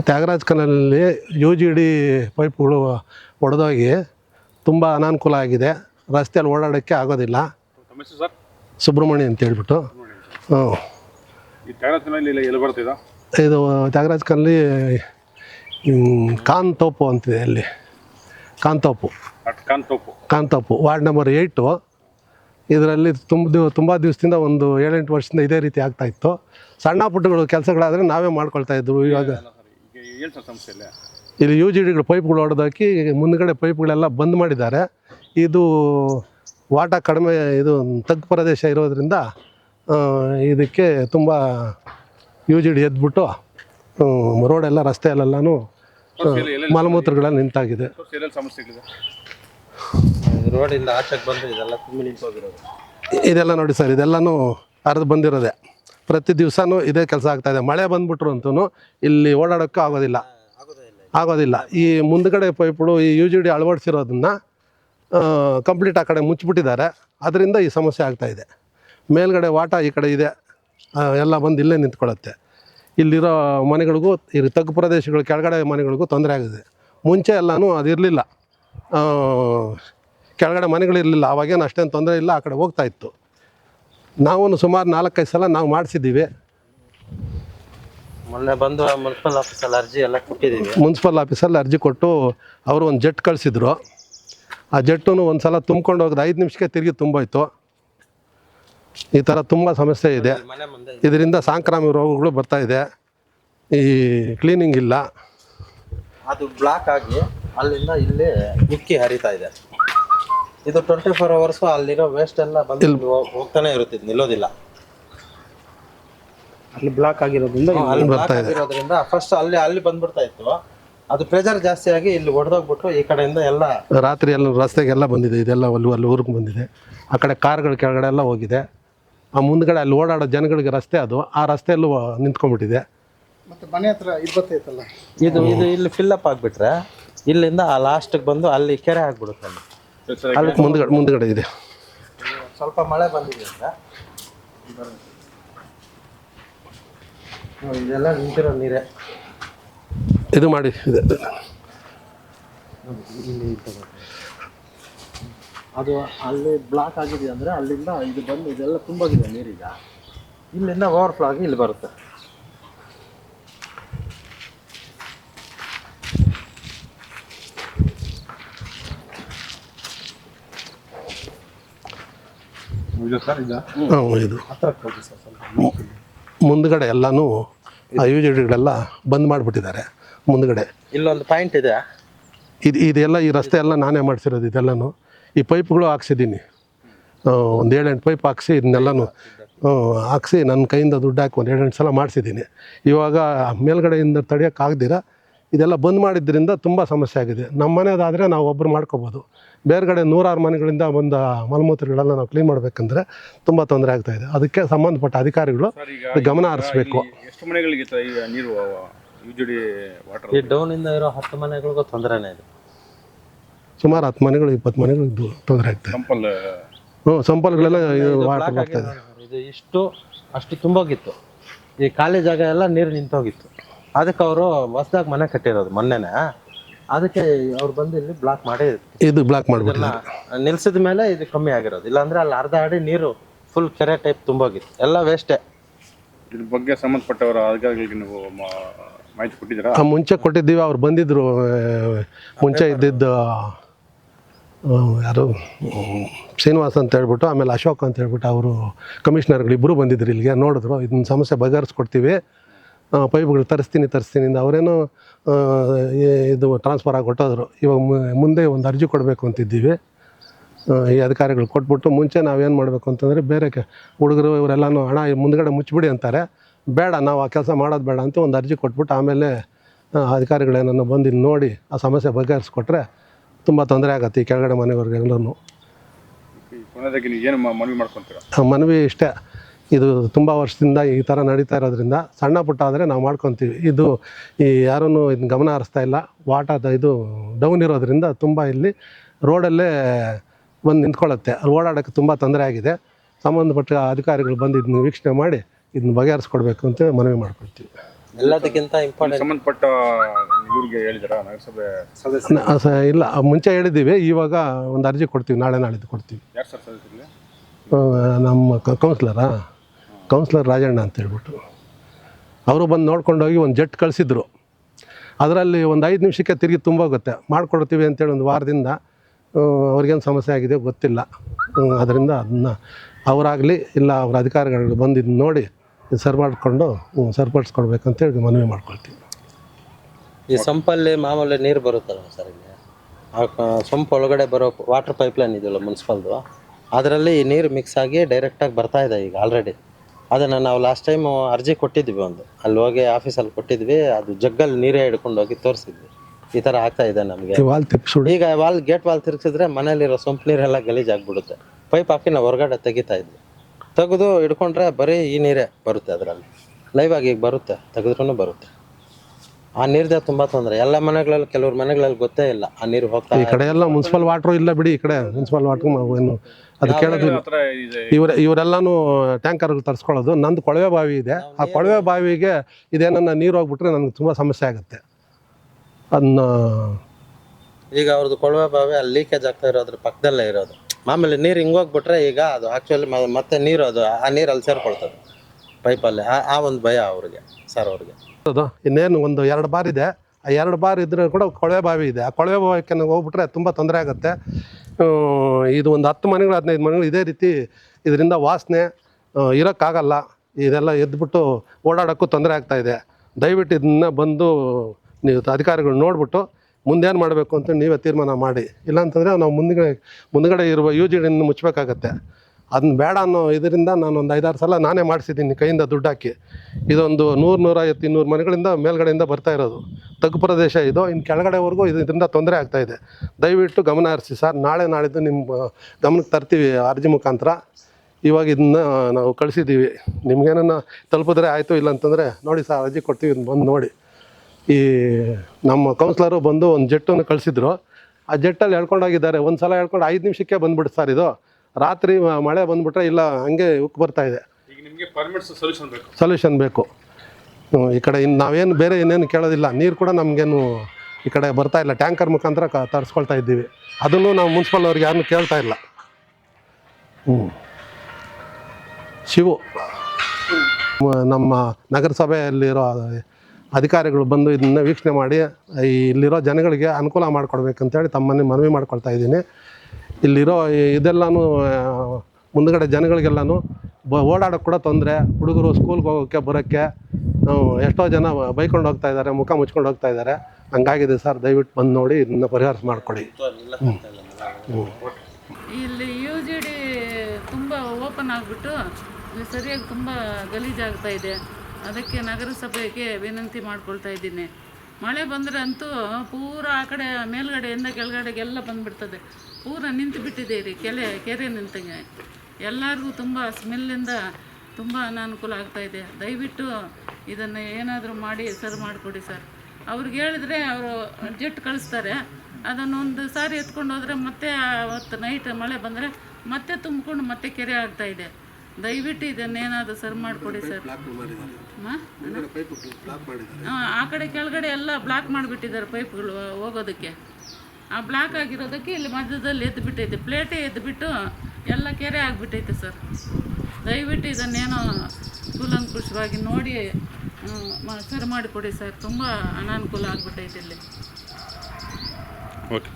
ತ್ಯಾಗರಾಜ್ ಕನಲ್ಲಿ U G D ಪೈಪ್ಗಳು ಒಡೆದೋಗಿ ತುಂಬ ಅನಾನುಕೂಲ ಆಗಿದೆ. ರಸ್ತೆಯಲ್ಲಿ ಓಡಾಡೋಕ್ಕೆ ಆಗೋದಿಲ್ಲ. ಸುಬ್ರಹ್ಮಣ್ಯ ಅಂತ ಹೇಳ್ಬಿಟ್ಟು. ಹ್ಞೂ ಇದು? ತ್ಯಾಗರಾಜ್ ಕಲ್ಲಿ ಕಾನ್ ತೋಪು ಅಂತಿದೆ ಅಲ್ಲಿ. Kanthopu Kanthopu. Kanthopu ward number eight. ಇದರಲ್ಲಿ ತುಂಬ ದಿವ ತುಂಬ ದಿವಸದಿಂದ ಒಂದು ಏಳೆಂಟು ವರ್ಷದಿಂದ ಇದೇ ರೀತಿ ಆಗ್ತಾ ಇತ್ತು. ಸಣ್ಣ ಪುಟ್ಟಗಳು ಕೆಲಸಗಳಾದರೆ ನಾವೇ ಮಾಡ್ಕೊಳ್ತಾ ಇದ್ವು. ಇವಾಗ ಇಲ್ಲ ಯು ಜಿ ಡಿಗಳು ಪೈಪ್ಗಳು ಹೊಡೆದಾಕಿ ಮುಂದ್ಗಡೆ ಪೈಪ್ಗಳೆಲ್ಲ ಬಂದ್ ಮಾಡಿದ್ದಾರೆ. ಇದು ವಾಟ ಕಡಿಮೆ ಇದು ತಗ್ಗು ಪ್ರದೇಶ ಇರೋದ್ರಿಂದ ಇದಕ್ಕೆ ತುಂಬ ಯು ಜಿ ಡಿ ಎದ್ಬಿಟ್ಟು ರೋಡೆಲ್ಲ ರಸ್ತೆಯಲ್ಲೆಲ್ಲನೂ ಮಲಮೂತ್ರಗಳೆಲ್ಲ ನಿಂತಾಗಿದೆ. ಸಮಸ್ಯೆಗಳಿದೆ ರೋಡಿಂದ ಆಚೆಗೆ ಬಂದು ಇದೆಲ್ಲ ತುಂಬಿ ನಿಂತೋಗಿರೋದು ಇದೆಲ್ಲ ನೋಡಿ ಸರ್, ಇದೆಲ್ಲನೂ ಹರಿದು ಬಂದಿರೋದೆ. ಪ್ರತಿ ದಿವಸನೂ ಇದೇ ಕೆಲಸ ಆಗ್ತಾ ಇದೆ. ಮಳೆ ಬಂದ್ಬಿಟ್ರು ಅಂತೂ ಇಲ್ಲಿ ಓಡಾಡೋಕ್ಕೂ ಆಗೋದಿಲ್ಲ. ಆಗೋದಿಲ್ಲ. ಈ ಮುಂದ್ಗಡೆ ಪೈಪ್ಗಳು, ಈ ಯು ಜಿ ಡಿ ಅಳವಡಿಸಿರೋದನ್ನ ಕಂಪ್ಲೀಟ್ ಆ ಕಡೆ ಮುಚ್ಚಿಬಿಟ್ಟಿದ್ದಾರೆ. ಅದರಿಂದ ಈ ಸಮಸ್ಯೆ ಆಗ್ತಾ ಇದೆ. ಮೇಲ್ಗಡೆ ವಾಟ ಈ ಕಡೆ ಇದೆ. ಎಲ್ಲ ಬಂದು ಇಲ್ಲೇ ನಿಂತ್ಕೊಳ್ಳುತ್ತೆ. ಇಲ್ಲಿರೋ ಮನೆಗಳಿಗೂ, ಈ ತಗ್ಗು ಪ್ರದೇಶಗಳು, ಕೆಳಗಡೆ ಮನೆಗಳಿಗೂ ತೊಂದರೆ ಆಗಿದೆ. ಮುಂಚೆ ಎಲ್ಲನೂ ಅದಿರಲಿಲ್ಲ. ಕೆಳಗಡೆ ಮನೆಗಳಿರಲಿಲ್ಲ ಆವಾಗೇನು ಅಷ್ಟೇನು ತೊಂದರೆ ಇಲ್ಲ ಆ ಕಡೆ ಹೋಗ್ತಾ ಇತ್ತು. ನಾವು ಸುಮಾರು ನಾಲ್ಕೈದು ಸಲ ನಾವು ಮಾಡಿಸಿದ್ದೀವಿ. ಮೊನ್ನೆ ಬಂದು ಮುನ್ಸಿಪಲ್ ಆಫೀಸಲ್ಲಿ ಅರ್ಜಿ ಎಲ್ಲ ಕೊಟ್ಟಿದ್ದೀವಿ. ಮುನ್ಸಿಪಲ್ ಆಫೀಸಲ್ಲಿ ಅರ್ಜಿ ಕೊಟ್ಟು ಅವರು ಒಂದು ಜೆಟ್ ಕಳಿಸಿದ್ರು. ಆ ಜೆಟ್ಟು ಒಂದು ಸಲ ತುಂಬ್ಕೊಂಡು ಹೋಗಿದ್ರೆ ಐದು ನಿಮಿಷಕ್ಕೆ ತಿರುಗಿ ತುಂಬೋಯ್ತು. ಈ ಥರ ತುಂಬ ಸಮಸ್ಯೆ ಇದೆ. ಇದರಿಂದ ಸಾಂಕ್ರಾಮಿಕ ರೋಗಗಳು ಬರ್ತಾ ಇದೆ. ಈ ಕ್ಲೀನಿಂಗ್ ಇಲ್ಲ. ಅದು ಬ್ಲಾಕ್ ಆಗಿ ಅಲ್ಲಿಂದ ಇಲ್ಲಿ ಉಕ್ಕಿ ಹರಿತಾ ಇದೆ. ಇದು ಟ್ವೆಂಟಿ ಫೋರ್ ಅವರ್ಸ್ ಅಲ್ಲಿರೋ ವೇಸ್ಟ್ ಎಲ್ಲ ಬಂದು ಇಲ್ಲಿ ಹೋಗ್ತಾನೆ ಇರುತ್ತೆ ಇದು ನಿಲ್ಲೋದಿಲ್ಲ. ಅಲ್ಲಿ ಬ್ಲಾಕ್ ಆಗಿರೋದ್ರಿಂದ ಇಲ್ಲಿ ಅಲ್ಲಿ ಬ್ಲಾಕ್ ಆಗಿರೋದ್ರಿಂದ ಫಸ್ಟ್ ಅಲ್ಲಿ ಅಲ್ಲಿ ಬಂದ್ಬಿಡ್ತಾ ಇತ್ತು. ಅದು ಪ್ರೆಷರ್ ಜಾಸ್ತಿ ಆಗಿ ಇಲ್ಲಿ ಹೊಡೆದೋಗ್ಬಿಟ್ಟು ಈ ಕಡೆಯಿಂದ ಎಲ್ಲ ರಾತ್ರಿ ಎಲ್ಲ ರಸ್ತೆಗೆಲ್ಲ ಬಂದಿದೆ ಇದೆಲ್ಲ ಅಲ್ಲಿ ಅಲ್ಲಿ ಊರಿಗೆ ಬಂದಿದೆ. ಆ ಕಡೆ ಕಾರ್ಗಳ ಕೆಳಗಡೆ ಎಲ್ಲ ಹೋಗಿದೆ. ಆ ಮುಂದ್ಗಡೆ ಅಲ್ಲಿ ಓಡಾಡೋ ಜನಗಳಿಗೆ ರಸ್ತೆ ಅದು ಆ ರಸ್ತೆಯಲ್ಲೂ ನಿಂತ್ಕೊಂಡ್ಬಿಟ್ಟಿದೆ. ಮತ್ತೆ ಮನೆ ಹತ್ರ ಇದು ಬರ್ತೈತಲ್ಲ? ಇದು ಇದು ಇಲ್ಲಿ ಫಿಲ್ಲಪ್ ಆಗಿಬಿಟ್ರೆ ಇಲ್ಲಿಂದ ಆ ಲಾಸ್ಟಿಗೆ ಬಂದು ಅಲ್ಲಿ ಕೆರೆ ಆಗ್ಬಿಡುತ್ತೆ ಅಲ್ಲಿ. ಸರ್ ಮುಂದ್ಗಡೆ ಮುಂದ್ಗಡೆ ಇದೆ. ಸ್ವಲ್ಪ ಮಳೆ ಬಂದಿದೆ ಇದೆಲ್ಲ ನಿಂತಿರೋ ನೀರೇ. ಇದು ಮಾಡಿ ಇದೆ. ಅದು ಅಲ್ಲಿ ಬ್ಲಾಕ್ ಆಗಿದೆ ಅಂದ್ರೆ ಅಲ್ಲಿಂದ ಇದು ಬಂದು ಇದೆಲ್ಲ ತುಂಬಾಗಿದೆ ನೀರೀಗ. ಇಲ್ಲಿಂದ ಓವರ್ಫ್ಲೋ ಆಗಿ ಇಲ್ಲಿ ಬರುತ್ತೆ. ಇದು ಮುಂದ್ಗಡೆ ಎಲ್ಲಾನು ಆ ಯು ಜಿ ಡಿಗಳೆಲ್ಲ ಬಂದ್ ಮಾಡಿಬಿಟ್ಟಿದ್ದಾರೆ ಮುಂದ್ಗಡೆ. ಇಲ್ಲೊಂದು ಪಾಯಿಂಟ್ ಇದೆ. ಇದು ಇದೆಲ್ಲ ಈ ರಸ್ತೆ ಎಲ್ಲ ನಾನೇ ಮಾಡಿಸಿರೋದು ಇದೆಲ್ಲನೂ. ಈ ಪೈಪ್ಗಳು ಹಾಕ್ಸಿದ್ದೀನಿ. ಒಂದು ಏಳೆಂಟು ಪೈಪ್ ಹಾಕ್ಸಿ ಇದನ್ನೆಲ್ಲನೂ ಹಾಕ್ಸಿ ನನ್ನ ಕೈಯಿಂದ ದುಡ್ಡು ಹಾಕಿ ಒಂದು ಏಳೆಂಟು ಸಲ ಮಾಡಿಸಿದ್ದೀನಿ. ಇವಾಗ ಮೇಲ್ಗಡೆಯಿಂದ ತಡೆಯೋಕ್ಕಾಗ್ದಿರ ಇದೆಲ್ಲ ಬಂದ್ ಮಾಡಿದ್ದರಿಂದ ತುಂಬ ಸಮಸ್ಯೆ ಆಗಿದೆ. ನಮ್ಮ ಮನೆಯದಾದರೆ ನಾವು ಒಬ್ಬರು ಮಾಡ್ಕೋಬೋದು. ಬೇರೆಗಡೆ ನೂರಾರು ಮನೆಗಳಿಂದ ಬಂದ ಮಲಮೂತ್ರಗಳೆಲ್ಲ ನಾವು ಕ್ಲೀನ್ ಮಾಡಬೇಕಂದ್ರೆ ತುಂಬ ತೊಂದರೆ ಆಗ್ತಾ ಇದೆ. ಅದಕ್ಕೆ ಸಂಬಂಧಪಟ್ಟ ಅಧಿಕಾರಿಗಳು ಗಮನ ಹರಿಸ್ಬೇಕು. ಎಷ್ಟು ಮನೆಗಳಿಗೆ ನೀರು ವಾಟರ್ ಈ ಡೌನ್ ಇರೋ ಹತ್ತು ಮನೆಗಳಿಗೂ ತೊಂದರೆನೇ ಇದೆ. ಸುಮಾರು ಹತ್ತು ಮನೆಗಳು ಇಪ್ಪತ್ತು ಮನೆಗಳು ತೊಂದರೆ ಆಗ್ತದೆ ಹ್ಞೂ ಸಂಪಲ್ಗಳೆಲ್ಲ ಇದು ವಾಟರ್ ಬರ್ತಾ ಇದೆ. ಇದು ಇಷ್ಟು ಅಷ್ಟು ತುಂಬೋಗಿತ್ತು. ಈ ಖಾಲಿ ಜಾಗ ಎಲ್ಲ ನೀರು ನಿಂತೋಗಿತ್ತು. ಅದಕ್ಕೆ ಅವರು ಹೊಸ್ದಾಗಿ ಮನೆ ಕಟ್ಟಿರೋದು ಮೊನ್ನೆನೆ. ಅದಕ್ಕೆ ಅವ್ರು ಬಂದು ಇಲ್ಲಿ ಬ್ಲಾಕ್ ಮಾಡಿ ಇದು ಬ್ಲಾಕ್ ಮಾಡಿಬಿಟ್ಟಿದ್ದಾರೆ ನಿಲ್ಸಿದ ಮೇಲೆ ಇದು ಕಮ್ಮಿ ಆಗಿರೋದು. ಇಲ್ಲಾಂದ್ರೆ ಅಲ್ಲಿ ಅರ್ಧ ಅಡಿ ನೀರು ಫುಲ್ ಕೆರೆ ಟೈಪ್ ತುಂಬೋಗಿತ್ತು. ಎಲ್ಲ ವೇಸ್ಟೇ ಇದ್ರ ಬಗ್ಗೆ ಸಂಬಂಧಪಟ್ಟವರು ಅಧಿಕಾರಿಗಳಿಗೆ ನೀವು ಮ- ಮಾಹಿತಿ ಕೊಟ್ಟಿದ್ದೀರಾ? ಆ ಮುಂಚೆ ಕೊಟ್ಟಿದ್ದೀವಿ. ಅವ್ರು ಬಂದಿದ್ರು ಮುಂಚೆ ಇದ್ದಿದ್ದು ಆ, ಯಾರು? ಹ್ಮ್, ಶ್ರೀನಿವಾಸ್ ಅಂತ ಹೇಳ್ಬಿಟ್ಟು ಆಮೇಲೆ ಅಶೋಕ್ ಅಂತ ಹೇಳ್ಬಿಟ್ಟು ಅವರು ಕಮಿಷನರ್ಗಳು ಇಬ್ಬರು ಬಂದಿದ್ರು ಇಲ್ಲಿಗೆ. ನೋಡಿದ್ರು ಇದನ್ನ ಸಮಸ್ಯೆ ಬಗೆಹರಿಸ್ಕೊಡ್ತೀವಿ. ಪೈಪ್ಗಳು ತರಿಸ್ತೀನಿ ತರಿಸ್ತೀನಿ ಅಂತ ಅವರೇನೋ ಇದು ಟ್ರಾನ್ಸ್ಫರ್ ಆಗಿ ಹೊಟ್ಟೋದ್ರು ಇವಾಗ ಮು- ಮುಂದೆ ಒಂದು ಅರ್ಜಿ ಕೊಡಬೇಕು ಅಂತಿದ್ದೀವಿ. ಈ ಅಧಿಕಾರಿಗಳು ಕೊಟ್ಬಿಟ್ಟು ಮುಂಚೆ ನಾವೇನು ಮಾಡಬೇಕು ಅಂತಂದರೆ ಬೇರೆ ಕೆ ಹುಡುಗರು ಇವರೆಲ್ಲನೂ ಹಣ ಮುಂದ್ಗಡೆ ಮುಚ್ಚಿಬಿಡಿ ಅಂತಾರೆ. ಬೇಡ ನಾವು ಆ ಕೆಲಸ ಮಾಡೋದು ಬೇಡ ಅಂತ ಒಂದು ಅರ್ಜಿ ಕೊಟ್ಬಿಟ್ಟು ಆಮೇಲೆ ಅಧಿಕಾರಿಗಳು ಅಧಿಕಾರಿಗಳೇನನ್ನು ಬಂದು ಇಲ್ಲಿ ನೋಡಿ ಆ ಸಮಸ್ಯೆ ಬಗೆಹರಿಸ್ಕೊಟ್ರೆ ತುಂಬ ತೊಂದರೆ ಆಗತ್ತೆ ಈ ಕೆಳಗಡೆ ಮನೆಯವ್ರಿಗೆಲ್ಲರೂ ಮನವಿ ಇಷ್ಟೇ. ಇದು ತುಂಬ ವರ್ಷದಿಂದ ಈ ಥರ ನಡೀತಾ ಇರೋದ್ರಿಂದ ಸಣ್ಣ ಪುಟ್ಟ ಆದರೆ ನಾವು ಮಾಡ್ಕೊತೀವಿ. ಇದು ಈ ಯಾರೂ ಇದನ್ನ ಗಮನ ಹರಿಸ್ತಾ ಇಲ್ಲ. ವಾಟದ ಇದು ಡೌನ್ ಇರೋದ್ರಿಂದ ತುಂಬ ಇಲ್ಲಿ ರೋಡಲ್ಲೇ ಬಂದು ನಿಂತ್ಕೊಳ್ಳುತ್ತೆ. ಅಲ್ಲಿ ಓಡಾಡೋಕ್ಕೆ ತುಂಬ ತೊಂದರೆ ಆಗಿದೆ. ಸಂಬಂಧಪಟ್ಟ ಅಧಿಕಾರಿಗಳು ಬಂದು ಇದನ್ನ ವೀಕ್ಷಣೆ ಮಾಡಿ ಇದನ್ನ ಬಗೆಹರಿಸ್ಕೊಡ್ಬೇಕು ಅಂತ ಮನವಿ ಮಾಡ್ಕೊಳ್ತೀವಿ. ಎಲ್ಲದಕ್ಕಿಂತ ಇಂಪಾರ್ಟೆಂಟ್ ಸಂಬಂಧಪಟ್ಟ ಇವ್ರಿಗೆ ಹೇಳಿದಾರ? ನಗರಸಭೆ ನ- ಇಲ್ಲ ಮುಂಚೆ ಹೇಳಿದ್ದೀವಿ ಇವಾಗ ಒಂದು ಅರ್ಜಿ ಕೊಡ್ತೀವಿ. ನಾಳೆ ನಾಳಿದ್ದು ಕೊಡ್ತೀವಿ. ಯಾರು ಸರ್ ಸದಸ್ಯರಿಗೆ? ನಮ್ಮ ಕೌನ್ಸ್ಲರಾ ಕೌನ್ಸ್ಲರ್ ರಾಜಣ್ಣ ಅಂತ ಹೇಳ್ಬಿಟ್ಟು. ಅವರು ಬಂದು ನೋಡ್ಕೊಂಡೋಗಿ ಒಂದು ಜೆಟ್ ಕಳಿಸಿದ್ರು. ಅದರಲ್ಲಿ ಒಂದು ಐದು ನಿಮಿಷಕ್ಕೆ ತಿರುಗಿ ತುಂಬೋಗುತ್ತೆ ಮಾಡಿಕೊಡ್ತೀವಿ ಅಂತೇಳಿ ಒಂದು ವಾರದಿಂದ ಅವ್ರಿಗೇನು ಸಮಸ್ಯೆ ಆಗಿದೆ ಗೊತ್ತಿಲ್ಲ. ಅದರಿಂದ ಅದನ್ನ ಅವರಾಗಲಿ ಇಲ್ಲ ಅವ್ರ ಅಧಿಕಾರಿಗಳು ಬಂದು ಇದನ್ನ ನೋಡಿ ಸರ್ ಮಾಡಿಕೊಂಡು ಸರಿಪಡಿಸ್ಕೊಡ್ಬೇಕಂತೇಳಿ ಮನವಿ ಮಾಡ್ಕೊಳ್ತೀವಿ. ಈ ಸಂಪಲ್ಲಿ ಮಾಮೂಲಿ ನೀರು ಬರುತ್ತಲ್ಲ ಸರ್ ಇಲ್ಲಿ? ಸಂಪ್ ಒಳಗಡೆ ಬರೋ ವಾಟರ್ ಪೈಪ್ಲೈನ್ ಇದೆಯಲ್ಲ ಮುನ್ಸಿಪಲ್ದು ಅದರಲ್ಲಿ ಈ ನೀರು ಮಿಕ್ಸ್ ಆಗಿ ಡೈರೆಕ್ಟಾಗಿ ಬರ್ತಾ ಇದೆ ಈಗ ಆಲ್ರೆಡಿ ಅದನ್ನು ನಾವು ಲಾಸ್ಟ್ ಟೈಮ್ ಅರ್ಜಿ ಕೊಟ್ಟಿದ್ವಿ ಒಂದು. ಅಲ್ಲಿ ಹೋಗಿ ಆಫೀಸಲ್ಲಿ ಕೊಟ್ಟಿದ್ವಿ ಅದು ಜಗ್ಗಲ್ಲಿ ನೀರೇ ಹಿಡ್ಕೊಂಡು ಹೋಗಿ ತೋರಿಸಿದ್ವಿ. ಈ ಥರ ಆಗ್ತಾ ಇದೆ ನಮಗೆ. ವಾಲ್ ಈಗ ವಾಲ್ ಗೇಟ್ ವಾಲ್ ತಿರ್ಗಿಸಿದ್ರೆ ಮನೇಲಿರೋ ಸೊಂಪು ನೀರೆಲ್ಲ ಗಲೀಜಾಗ್ಬಿಡುತ್ತೆ ಪೈಪ್ ಹಾಕಿ ನಾವು ಹೊರಗಡೆ ತೆಗಿತಾ ಇದ್ವಿ. ತೆಗೆದು ಹಿಡ್ಕೊಂಡ್ರೆ ಬರೀ ಈ ನೀರೇ ಬರುತ್ತೆ ಅದರಲ್ಲಿ. ಲೈವ್ ಆಗಿ ಈಗ ಬರುತ್ತೆ ತೆಗೆದ್ರೂ ಬರುತ್ತೆ. ಆ ನೀರ್ದೇ ತುಂಬಾ ತೊಂದರೆ. ಎಲ್ಲ ಮನೆಗಳಲ್ಲಿ ಕೆಲವ್ರ ಮನೆಗಳಲ್ಲಿ ಗೊತ್ತೇ ಇಲ್ಲ. ಆ ನೀರು ಹೋಗ್ತಾ ಈ ಕಡೆ ಎಲ್ಲ ಮುನ್ಸಿಪಲ್ ವಾಟ್ರು ಇಲ್ಲ ಬಿಡಿ ಈ ಕಡೆ ಮುನ್ಸಿಪಲ್ ವಾಟರ್ ಏನು ಅದು ಕೇಳೋದಿಲ್ಲ. ಇವ್ರ ಇವರೆಲ್ಲಾನು ಟ್ಯಾಂಕರ್ಗಳು ತರಿಸ್ಕೊಳ್ಳೋದು. ನಂದು ಕೊಳವೆ ಬಾವಿ ಇದೆ. ಆ ಕೊಳವೆ ಬಾವಿಗೆ ಇದೇನನ್ನ ನೀರು ಹೋಗ್ಬಿಟ್ರೆ ನನಗೆ ತುಂಬ ಸಮಸ್ಯೆ ಆಗುತ್ತೆ. ಅದನ್ನ ಈಗ ಅವ್ರದ್ದು ಕೊಳವೆ ಬಾವಿ ಅಲ್ಲಿ ಲೀಕೇಜ್ ಆಗ್ತಾ ಇರೋದ್ರ ಪಕ್ಕದಲ್ಲೇ ಇರೋದು. ಮಾಮೂಲಿ ನೀರು ಹಿಂಗೋಗ್ಬಿಟ್ರೆ ಈಗ ಅದು ಆಕ್ಚುಲಿ ಮತ್ತೆ ನೀರು ಅದು ಆ ನೀರು ಅಲ್ಲಿ ಸೇರ್ಕೊಳ್ತದೆ. ಪೈಪಲ್ಲಿ ಆ ಆ ಒಂದು ಭಯ ಅವ್ರಿಗೆ ಸರ್ ಅವ್ರಿಗೆ. ಅದು? ಇನ್ನೇನು ಒಂದು ಎರಡು ಬಾರ್ ಇದೆ. ಆ ಎರಡು ಬಾರ್ ಇದ್ರೆ ಕೂಡ ಕೊಳವೆ ಬಾವಿ ಇದೆ. ಆ ಕೊಳವೆ ಬಾವಿಗೆ ನಾವು ಹೋಗ್ಬಿಟ್ರೆ ತುಂಬ ತೊಂದರೆ ಆಗುತ್ತೆ. ಇದು ಒಂದು ಹತ್ತು ಮನೆಗಳು ಹದಿನೈದು ಮನೆಗಳು ಇದೇ ರೀತಿ ಇದರಿಂದ ವಾಸನೆ ಇರೋಕ್ಕಾಗಲ್ಲ. ಇದೆಲ್ಲ ಎದ್ಬಿಟ್ಟು ಓಡಾಡೋಕ್ಕೂ ತೊಂದರೆ ಆಗ್ತಾ ಇದೆ. ದಯವಿಟ್ಟು ಇದನ್ನ ಬಂದು ನೀವು ಅಧಿಕಾರಿಗಳು ನೋಡ್ಬಿಟ್ಟು ಮುಂದೇನು ಮಾಡಬೇಕು ಅಂತ ನೀವೇ ತೀರ್ಮಾನ ಮಾಡಿ. ಇಲ್ಲಾಂತಂದರೆ ನಾವು ಮುಂದುಗಡೆ ಮುಂದುಗಡೆ ಇರುವ ಯು ಮುಚ್ಚಬೇಕಾಗತ್ತೆ. ಅದನ್ನ ಬೇಡ ಅನ್ನೋ ಇದರಿಂದ ನಾನು ಒಂದು ಐದಾರು ಸಲ ನಾನೇ ಮಾಡಿಸಿದ್ದೀನಿ ಕೈಯಿಂದ ದುಡ್ಡು ಹಾಕಿ ಇದೊಂದು ನೂರು ನೂರೈವತ್ತು ಇನ್ನೂರು ಮನೆಗಳಿಂದ ಮೇಲ್ಗಡೆಯಿಂದ ಬರ್ತಾ ಇರೋದು. ತಗ್ಗು ಪ್ರದೇಶ ಇದು. ಇನ್ನು ಕೆಳಗಡೆವರೆಗೂ ಇದರಿಂದ ತೊಂದರೆ ಇದೆ. ದಯವಿಟ್ಟು ಗಮನ ಹರಿಸಿ ಸರ್. ನಾಳೆ ನಾಳಿದ್ದು ನಿಮ್ಮ ಗಮನಕ್ಕೆ ತರ್ತೀವಿ ಅರ್ಜಿ ಮುಖಾಂತರ. ಇವಾಗ ಇದನ್ನ ನಾವು ಕಳಿಸಿದ್ದೀವಿ. ನಿಮ್ಗೇನನ್ನ ತಲುಪಿದ್ರೆ ಆಯಿತು ಇಲ್ಲ ಅಂತಂದರೆ ನೋಡಿ ಸರ್, ಅರ್ಜಿ ಕೊಡ್ತೀವಿ ಬಂದು ನೋಡಿ. ಈ ನಮ್ಮ ಕೌನ್ಸ್ಲರು ಬಂದು ಒಂದು ಜೆಟ್ಟನ್ನು ಕಳಿಸಿದ್ರು. ಆ ಜೆಟ್ಟಲ್ಲಿ ಹೇಳ್ಕೊಂಡೋಗಿದ್ದಾರೆ. ಒಂದು ಸಲ ಹೇಳ್ಕೊಂಡು ಐದು ನಿಮಿಷಕ್ಕೆ ಬಂದ್ಬಿಡು ಸರ್ ಇದು. ರಾತ್ರಿ ಮಳೆ ಬಂದ್ಬಿಟ್ರೆ ಇಲ್ಲ ಹಂಗೆ ಉಕ್ ಬರ್ತಾ ಇದೆ. ಈಗ ನಿಮಗೆ ಪರ್ಮಿಟ್ಸ್ ಸೊಲ್ಯೂಷನ್ ಬೇಕು. ಸೊಲ್ಯೂಷನ್ ಬೇಕು. ಈ ಕಡೆ ಇನ್ನು ನಾವೇನು ಬೇರೆ ಇನ್ನೇನು ಕೇಳೋದಿಲ್ಲ. ನೀರು ಕೂಡ ನಮಗೇನು ಈ ಕಡೆ ಬರ್ತಾ ಇಲ್ಲ. ಟ್ಯಾಂಕರ್ ಮುಖಾಂತರ ಕ ತರಿಸ್ಕೊಳ್ತಾ ಇದ್ದೀವಿ. ಅದನ್ನು ನಾವು ಮುನ್ಸಿಪಲ್ ಅವ್ರಿಗೆ ಯಾರನ್ನೂ ಕೇಳ್ತಾ ಇಲ್ಲ. ಹ್ಞೂ ಶಿವು. ನಮ್ಮ ನಗರಸಭೆಯಲ್ಲಿರೋ ಅಧಿಕಾರಿಗಳು ಬಂದು ಇದನ್ನ ವೀಕ್ಷಣೆ ಮಾಡಿ ಇಲ್ಲಿರೋ ಜನಗಳಿಗೆ ಅನುಕೂಲ ಮಾಡಿಕೊಡ್ಬೇಕಂತೇಳಿ ತಮ್ಮನ್ನೇ ಮನವಿ ಮಾಡ್ಕೊಳ್ತಾ ಇದ್ದೀನಿ. ಇಲ್ಲಿರೋ ಇದೆಲ್ಲನೂ ಮುಂದುಗಡೆ ಜನಗಳಿಗೆಲ್ಲನೂ ಬ ಓಡಾಡೋಕ್ಕೆ ಕೂಡ ತೊಂದರೆ. ಹುಡುಗರು ಸ್ಕೂಲ್ಗೆ ಹೋಗೋಕ್ಕೆ ಬರೋಕ್ಕೆ ಎಷ್ಟೋ ಜನ ಬೈಕೊಂಡು ಹೋಗ್ತಾ ಇದ್ದಾರೆ, ಮುಖ ಮುಚ್ಕೊಂಡು ಹೋಗ್ತಾ ಇದ್ದಾರೆ. ಹಂಗಾಗಿದೆ ಸರ್, ದಯವಿಟ್ಟು ಬಂದು ನೋಡಿ, ಇದನ್ನ ಪರಿಹಾರ ಮಾಡಿಕೊಡಿ. ಇಲ್ಲಿ ಯು ಜಿ ಡಿ ತುಂಬ ಓಪನ್ ಆಗಿಬಿಟ್ಟು ಸರಿಯಾಗಿ ತುಂಬ ಗಲೀಜಾಗ್ತಾ ಇದೆ. ಅದಕ್ಕೆ ನಗರಸಭೆಗೆ ವಿನಂತಿ ಮಾಡ್ಕೊಳ್ತಾ ಇದ್ದೀನಿ. ಮಳೆ ಬಂದರೆ ಅಂತೂ ಪೂರ ಆ ಕಡೆ ಮೇಲ್ಗಡೆಯಿಂದ ಕೆಳಗಡೆಗೆಲ್ಲ ಬಂದುಬಿಡ್ತದೆ. ಪೂರ ನಿಂತು ಬಿಟ್ಟಿದೆ ರೀ ಕೆಲೆ ಕೆರೆ ನಿಂತಂಗೆ. ಎಲ್ಲರಿಗೂ ತುಂಬ ಸ್ಮೆಲ್ಲಿಂದ ತುಂಬ ಅನಾನುಕೂಲ ಆಗ್ತಾಯಿದೆ ದಯವಿಟ್ಟು ಇದನ್ನು ಏನಾದರೂ ಮಾಡಿ ಸರಿ ಮಾಡಿಕೊಡಿ ಸರ್. ಅವ್ರಿಗೆ ಹೇಳಿದ್ರೆ ಅವರು ಜೆಟ್ ಕಳಿಸ್ತಾರೆ. ಅದನ್ನು ಒಂದು ಸಾರಿ ಎತ್ಕೊಂಡು ಹೋದರೆ ಮತ್ತೆ ಅವತ್ತು ನೈಟ್ ಮಳೆ ಬಂದರೆ ಮತ್ತೆ ತುಂಬಿಕೊಂಡು ಮತ್ತೆ ಕೆರೆ ಆಗ್ತಾ ಇದೆ. ದಯವಿಟ್ಟು ಇದನ್ನೇನಾದರೂ ಸರ್ ಮಾಡಿಕೊಡಿ ಸರ್ ಹಾಂ? ಆ, ಆ ಕಡೆ ಕೆಳಗಡೆ ಎಲ್ಲ ಬ್ಲಾಕ್ ಮಾಡಿಬಿಟ್ಟಿದ್ದಾರೆ ಪೈಪ್ಗಳು ಹೋಗೋದಕ್ಕೆ. ಆ ಬ್ಲಾಕ್ ಆಗಿರೋದಕ್ಕೆ ಇಲ್ಲಿ ಮಧ್ಯದಲ್ಲಿ ಎದ್ದು ಬಿಟ್ಟೈತೆ ಪ್ಲೇಟೇ ಎದ್ದುಬಿಟ್ಟು ಎಲ್ಲ ಕೆರೆ ಆಗಿಬಿಟ್ಟೈತೆ ಸರ್ ದಯವಿಟ್ಟು ಇದನ್ನೇನೋ ಕೂಲಂಕುಷವಾಗಿ ನೋಡಿ ಸರಿ ಮಾಡಿಕೊಡಿ ಸರ್ ತುಂಬ ಅನಾನುಕೂಲ ಆಗಿಬಿಟ್ಟೈತೆ ಇಲ್ಲಿ. ಓಕೆ